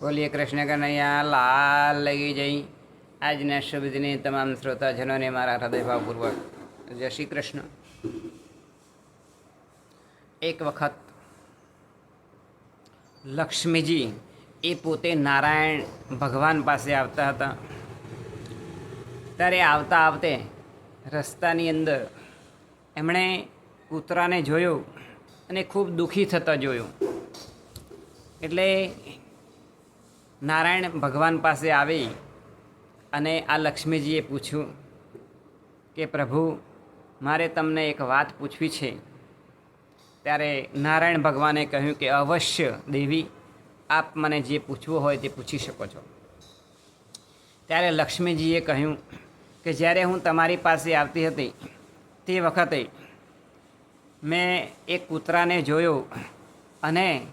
બોલીએ કૃષ્ણ કનૈયા, લાલ લગી જઈ. આજના શુભ દિને તમામ શ્રોતાજનોને મારા હૃદયભાવપૂર્વક જય શ્રી કૃષ્ણ. એક વખત લક્ષ્મીજી એ પોતે નારાયણ ભગવાન પાસે આવતા હતા. ત્યારે આવતા આવતે રસ્તાની અંદર એમણે કૂતરાને જોયું અને ખૂબ દુઃખી થતા જોયું. એટલે નારાયણ ભગવાન પાસે આવી અને આ લક્ષ્મીજીએ પૂછ્યું કે, પ્રભુ, મારે તમને એક વાત પૂછવી છે. ત્યારે નારાયણ ભગવાને કહ્યું કે, અવશ્ય, દેવી, આપ મને જે પૂછવું હોય તે પૂછી શકો છો. ત્યારે લક્ષ્મીજીએ કહ્યું કે, જ્યારે હું તમારી પાસે આવતી હતી, તે વખતે મેં એક કૂતરાને જોયો અને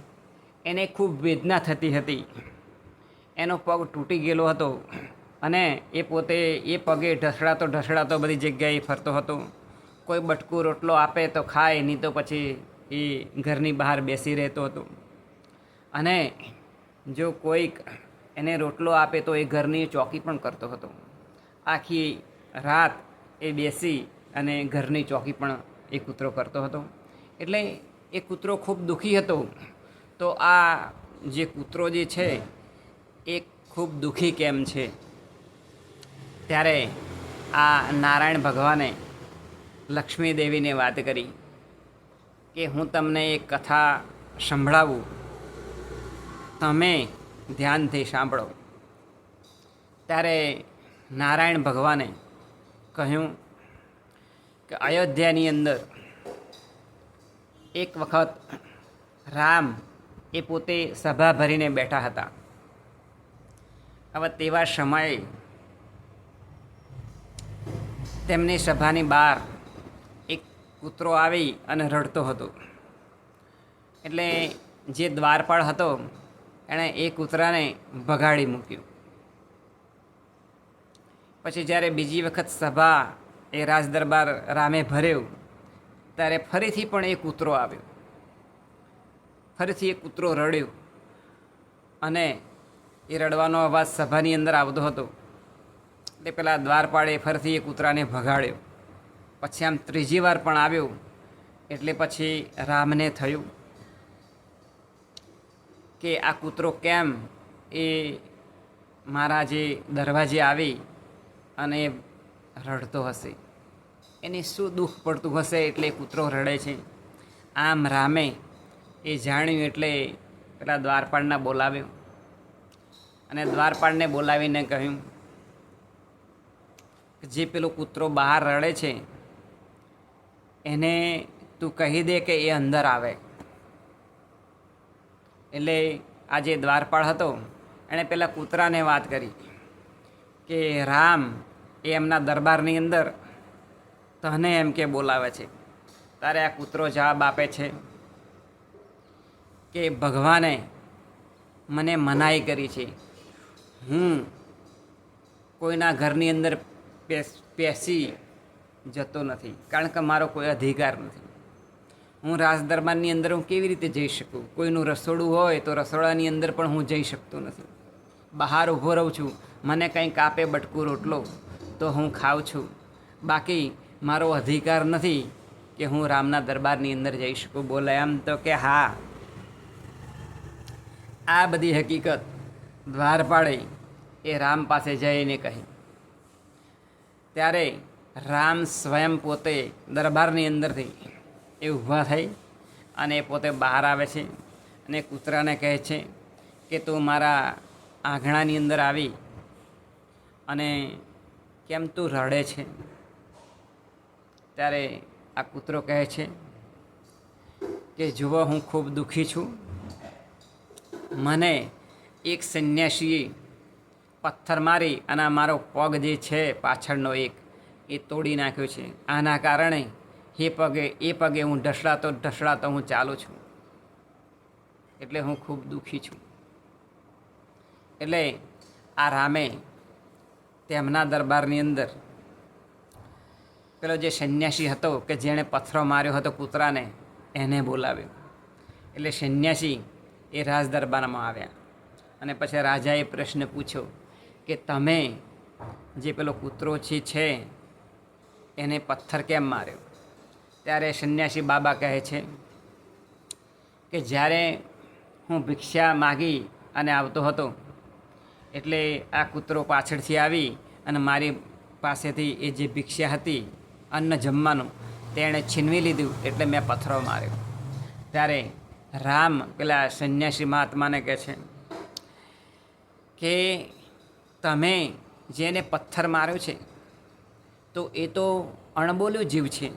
એને ખૂબ વેદના થતી હતી. એનો પગ તૂટી ગયેલો હતો અને એ પોતે એ પગે ઢસડાતો ઢસડાતો બધી જગ્યાએ ફરતો હતો. કોઈ બટકું રોટલો આપે તો ખાય, નહીં તો પછી એ ઘરની બહાર બેસી રહેતો હતો. અને જો કોઈક એને રોટલો આપે તો એ ઘરની ચોકી પણ કરતો હતો. આખી રાત એ બેસી અને ઘરની ચોકી પણ એ કૂતરો કરતો હતો. એટલે એ કૂતરો ખૂબ દુઃખી હતો. તો આ જે કૂતરો જે છે એ ખૂબ દુઃખી કેમ છે? ત્યારે આ નારાયણ ભગવાને લક્ષ્મી દેવીને વાત કરી કે હું તમને એક કથા સંભળાવું. તમે ધ્યાનથી સાંભળો. ત્યારે નારાયણ ભગવાને કહ્યું કે અયોધ્યાની અંદર એક વખત રામ એ પોતે સભા ભરીને બેઠા હતા. હવે તેવા સમયે તેમની સભાની બહાર એક કૂતરો આવી અને રડતો હતો. એટલે જે દ્વારપાળ હતો, એણે એ કૂતરાને ભગાડી મૂક્યું. પછી જ્યારે બીજી વખત સભા એ રાજદરબાર રામે ભર્યું, ત્યારે ફરીથી પણ એ કૂતરો આવ્યો. ફરીથી એ કૂતરો રડ્યો અને એ રડવાનો અવાજ સભાની અંદર આવતો હતો. એટલે પેલા દ્વારપાળે ફરીથી એ કૂતરાને ભગાડ્યો. પછી આમ ત્રીજી વાર પણ આવ્યો. એટલે પછી રામને થયું કે આ કૂતરો કેમ એ મારા જે દરવાજે આવી અને રડતો હશે. એને શું દુઃખ પડતું હશે એટલે કૂતરો રડે છે. આમ રામે એ જાણ્યું એટલે પેલા દ્વારપાળના બોલાવ્યો. અને દ્વારપાળને બોલાવીને કહ્યું જે પેલો કૂતરો બહાર રડે છે, એને તું કહી દે કે એ અંદર આવે. એટલે આ જે દ્વારપાળ હતો, એણે પેલા કૂતરાને વાત કરી કે, રામ, એ એમના દરબારની અંદર તને એમ કે બોલાવે છે. તારે આ કૂતરો જવાબ આપે છે કે ભગવાને મને મનાઈ કરી છે. હું કોઈના ઘરની અંદર પેસ જતો નથી. કારણ કે મારો કોઈ અધિકાર નથી. હું રાજ દરબારની અંદર હું કેવી રીતે જઈ શકું? કોઈનું રસોડું હોય તો રસોડાની અંદર પણ હું જઈ શકતો નથી. બહાર ઊભો રહું છું. મને કંઈ કાપે બટકું રોટલો, તો હું ખાઉં છું. બાકી મારો અધિકાર નથી કે હું રામના દરબારની અંદર જઈ શકું. બોલે એમ તો કે હા. આ બધી હકીકત દ્વારપાળે એ રામ પાસે જઈને કહી ત્યારે રામ સ્વયં પોતે દરબારની અંદરથી એ ઊભા થઈ અને એ પોતે બહાર આવે છે અને કૂતરાને કહે છે કે તું મારા આંગણાની અંદર આવી અને કેમ તું રડે છે? ત્યારે આ કૂતરો કહે છે કે જુઓ હું ખૂબ દુઃખી છું. મને એક સંન્યાસીએ પથ્થર મારી અને મારો પગ જે છે પાછળનો એક, એ તોડી નાખ્યો છે. આના કારણે એ પગે એ પગે હું ઢસડાતો ઢસડાતો હું ચાલું છું. એટલે હું ખૂબ દુઃખી છું. એટલે આ રામે તેમના દરબારની અંદર પેલો જે સંન્યાસી હતો કે જેણે પથ્થરો માર્યો હતો કૂતરાને, એને બોલાવ્યો. એટલે સંન્યાસી એ રાજ દરબારમાં આવ્યા. અને પછી રાજાએ પ્રશ્ન પૂછ્યો કે તમે જે પેલો કૂતરો છે, એને પથ્થર કેમ માર્યો? ત્યારે સંન્યાસી બાબા કહે છે કે જ્યારે હું ભિક્ષા માગી અને આવતો હતો, એટલે આ કૂતરો પાછળથી આવી અને મારી પાસેથી એ જે ભિક્ષા હતી, અન્ન જમવાનું, તેણે છીનવી લીધું એટલે મેં પથ્થરો માર્યો. ત્યારે રામ પેલા સંન્યાસી મહાત્માને કહે છે કે તમે જેને પથ્થર માર્યો છે, તો એ તો અણબોલ્યો જીવ છે.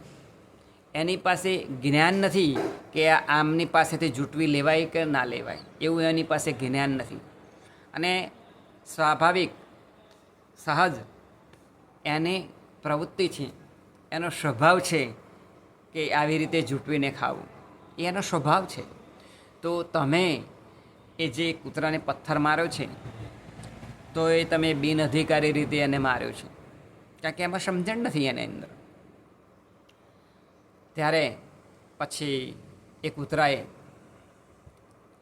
એની પાસે જ્ઞાન નથી કે આમની પાસેથી જૂટવી લેવાય કે ના લેવાય. એવું એની પાસે જ્ઞાન નથી. અને સ્વાભાવિક, સહજ એની પ્રવૃત્તિ છે. એનો સ્વભાવ છે કે આવી રીતે જૂટવીને ખાવું. એ એનો સ્વભાવ છે. તો તમે એ જે કૂતરાને પથ્થર માર્યો છે તો એ તમે બિનઅધિકારી રીતે એને માર્યો છે. કારણ કે એમાં સમજણ નથી એની અંદર. ત્યારે પછી એ કૂતરાએ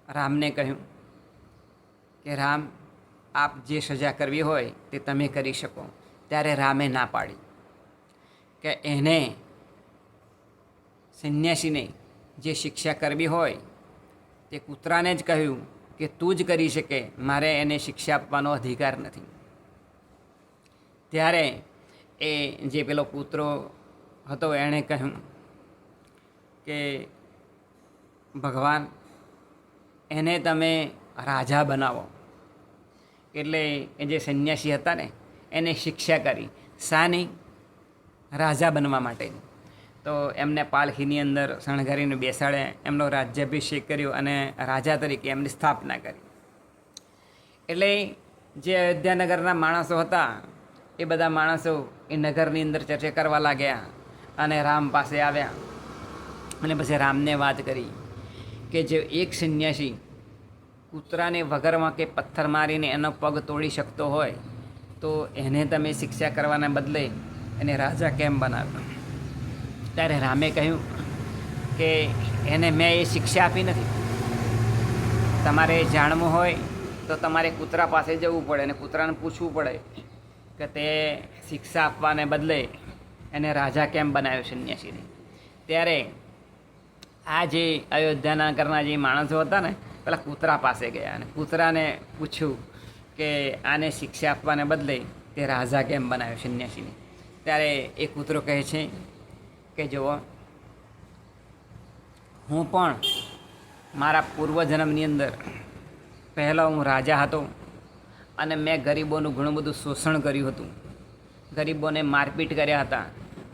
રામને કહ્યું કે, રામ, આપ જે સજા કરવી હોય તે તમે કરી શકો. ત્યારે રામે ના પાડી કે એને સંન્યાસીને જે શિક્ષા કરવી હોય તે કૂતરાને જ કહ્યું કે તું જ કરી શકે, મારે એને શિક્ષા આપવાનો અધિકાર નથી. ત્યારે એ જે પેલો કૂતરો હતો એણે કહ્યું કે, ભગવાન, એને તમે રાજા બનાવો. એટલે એ જે સંન્યાસી હતા ને, એને શિક્ષા કરી. શાની રાજા બનવા માટેની તો એમને પાલખીની અંદર શણગારીને બેસાડે, એમનો રાજ્યાભિષેક કર્યો અને રાજા તરીકે એમની સ્થાપના કરી. એટલે જે અયોધ્યાનગરના માણસો હતા, એ બધા માણસો એ નગરની અંદર ચર્ચા કરવા લાગ્યા અને રામ પાસે આવ્યા અને પછી રામને વાત કરી કે જે એક સંન્યાસી કૂતરાને વગરમાં કે પથ્થર મારીને એનો પગ તોડી શકતો હોય, તો એને તમે શિક્ષા કરવાના બદલે એને રાજા કેમ બનાવ્યો? ત્યારે રામે કહ્યું કે એને મેં એ શિક્ષા આપી નથી. તમારે જાણવું હોય તો તમારે કૂતરા પાસે જવું પડે અને કૂતરાને પૂછવું પડે કે તે શિક્ષા આપવાને બદલે એને રાજા કેમ બનાવ્યો સન્યાસીને. ત્યારે આ જે અયોધ્યાના ઘરના જે માણસો હતા ને, પેલા કૂતરા પાસે ગયા અને કૂતરાને પૂછ્યું કે આને શિક્ષા આપવાને બદલે તે રાજા કેમ બનાવ્યો સન્યાસીને. ત્યારે એ કૂતરો કહે છે કે જુઓ હું પણ મારા પૂર્વજન્મની અંદર પહેલો હું રાજા હતો અને મેં ગરીબોનું ઘણું બધું શોષણ કર્યું હતું. ગરીબોને મારપીટ કર્યા હતા.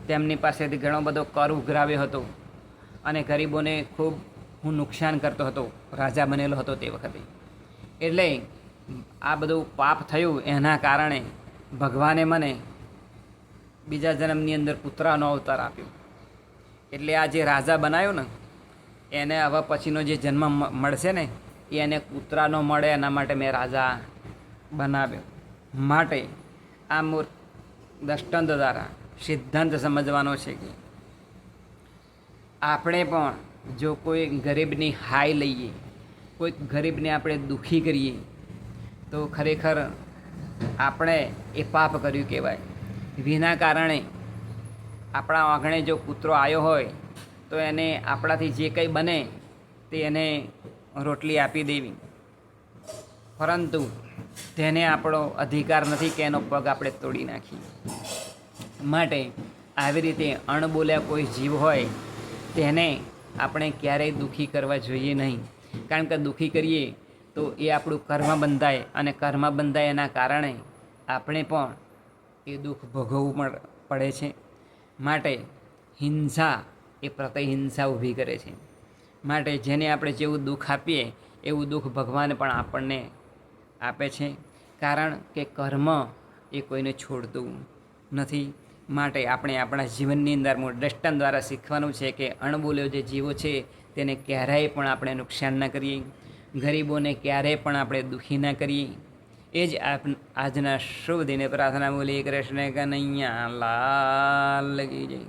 તેમની પાસેથી ઘણો બધો કર ઉઘરાવ્યો હતો અને ગરીબોને ખૂબ હું નુકસાન કરતો હતો, રાજા બનેલો હતો તે વખતે. એટલે આ બધું પાપ થયું એના કારણે ભગવાને મને બીજા જન્મની અંદર પુત્રાનો અવતાર આપ્યો. એટલે આ જે રાજા બનાવ્યો ને, એને હવે પછીનો જે જન્મ મળશે ને, એ એને કૂતરાનો મળે, એના માટે મેં રાજા બનાવ્યો. માટે આ મૂર્ત દષ્ટંત દ્વારા સિદ્ધાંત સમજવાનો છે કે, આપણે પણ જો કોઈ ગરીબની હાય લઈએ કોઈક ગરીબને આપણે દુઃખી કરીએ, તો ખરેખર આપણે એ પાપ કર્યું કહેવાય. વિના કારણે આપણા આંગણે જો કૂતરો આવ્યો હોય, તો એને આપણાથી જે કંઈ બને તે એને રોટલી આપી દેવી. પરંતુ તેને આપણો અધિકાર નથી કે એનો પગ આપણે તોડી નાખીએ. માટે આવી રીતે અણબોલ્યા કોઈ જીવ હોય, તેને આપણે ક્યારેય દુઃખી કરવા જોઈએ નહીં. કારણ કે દુઃખી કરીએ તો એ આપણું કર્મ બંધાય અને કર્મ બંધાય એના કારણે આપણે પણ એ દુઃખ ભોગવવું પડે છે. માટે હિંસા એ પ્રતિહિંસા ઊભી કરે છે. માટે જેને આપણે જેવું દુઃખ આપીએ, એવું દુઃખ ભગવાન પણ આપણને આપે છે. કારણ કે કર્મ એ કોઈને છોડતું નથી. માટે આપણે આપણા જીવનની અંદર દ્રષ્ટાંત દ્વારા શીખવાનું છે કે અણબોલ્યો જે જીવો છે, તેને ક્યારેય પણ આપણે નુકસાન ન કરીએ. ગરીબોને ક્યારેય પણ આપણે દુઃખી ન કરીએ. એ જ આજના શુભ દિને પ્રાર્થના બોલી કૃષ્ણ કનૈયા લાલ લગી જય.